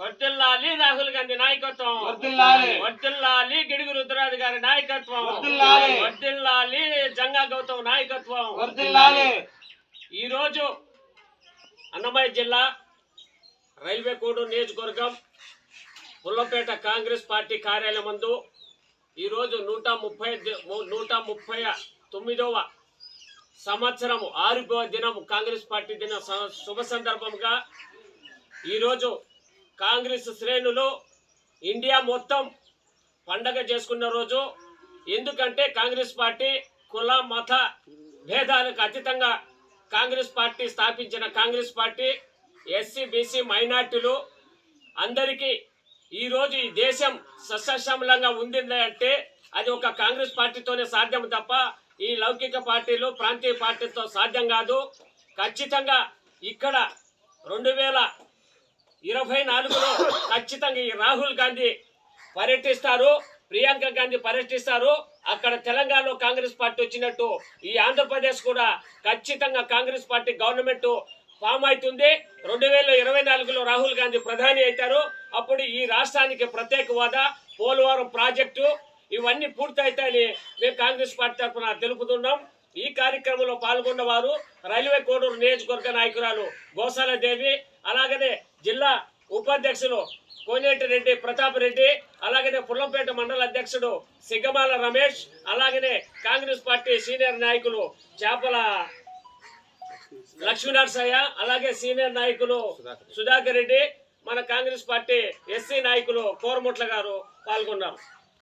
వర్దిల్లాలి. రాహుల్ గాంధీ నాయకత్వం. వర్దిల్లాలి. గిడుగు రుద్రరాజు గారి నాయకత్వం. వర్దిల్లాలి. జంగా గౌతమ్ నాయకత్వం. ఈ రోజు అన్నమయ్య జిల్లా రైల్వే కోడు నియోజకవర్గం పుల్లపేట కాంగ్రెస్ పార్టీ కార్యాలయం మందు ఈరోజు నూట ముప్పై నూట ముప్పై తొమ్మిదవ సంవత్సరము ఆరుగో దినం కాంగ్రెస్ పార్టీ దిన శుభ సందర్భంగా ఈరోజు కాంగ్రెస్ శ్రేణులు ఇండియా మొత్తం పండగ చేసుకున్న రోజు. ఎందుకంటే కాంగ్రెస్ పార్టీ కుల మత భేదాలకు అతీతంగా కాంగ్రెస్ పార్టీ స్థాపించిన కాంగ్రెస్ పార్టీ ఎస్సీ బీసీ మైనార్టీలు. అందరికీ ఈరోజు ఈ దేశం సస్యశ్యామలంగా ఉంది అంటే అది ఒక కాంగ్రెస్ పార్టీతోనే సాధ్యం తప్ప ఈ లౌకిక పార్టీలు ప్రాంతీయ పార్టీతో సాధ్యం కాదు. ఖచ్చితంగా ఇక్కడ రెండు వేల ఇరవై నాలుగులో ఖచ్చితంగా ఈ రాహుల్ గాంధీ పర్యటిస్తారు ప్రియాంక గాంధీ పర్యటిస్తారు. అక్కడ తెలంగాణలో కాంగ్రెస్ పార్టీ వచ్చినట్టు ఈ ఆంధ్రప్రదేశ్ కూడా ఖచ్చితంగా కాంగ్రెస్ పార్టీ గవర్నమెంట్ ఫామ్ అవుతుంది. రెండు వేల ఇరవై నాలుగులో రాహుల్ గాంధీ ప్రధాని అవుతారు. అప్పుడు ఈ రాష్ట్రానికి ప్రత్యేక హోదా పోలవరం ప్రాజెక్టు ఇవన్నీ పూర్తవుతాయని మేము కాంగ్రెస్ పార్టీ తరఫున తెలుపుతున్నాం. ఈ కార్యక్రమంలో పాల్గొన్న వారు రైల్వే కోడూరు నియోజకవర్గ నాయకురాలు గోసాల దేవి అలాగనే జిల్లా ఉపాధ్యక్షులు కోనేటి రెడ్డి ప్రతాప్ రెడ్డి అలాగనే పుల్లంపేట మండల అధ్యక్షుడు సిగ్గమాల రమేష్ అలాగనే కాంగ్రెస్ పార్టీ సీనియర్ నాయకులు చేపల లక్ష్మీనరసయ్య అలాగే సీనియర్ నాయకులు సుధాకర్ రెడ్డి మన కాంగ్రెస్ పార్టీ ఎస్సీ నాయకులు కోరముట్ల గారు పాల్గొన్నారు.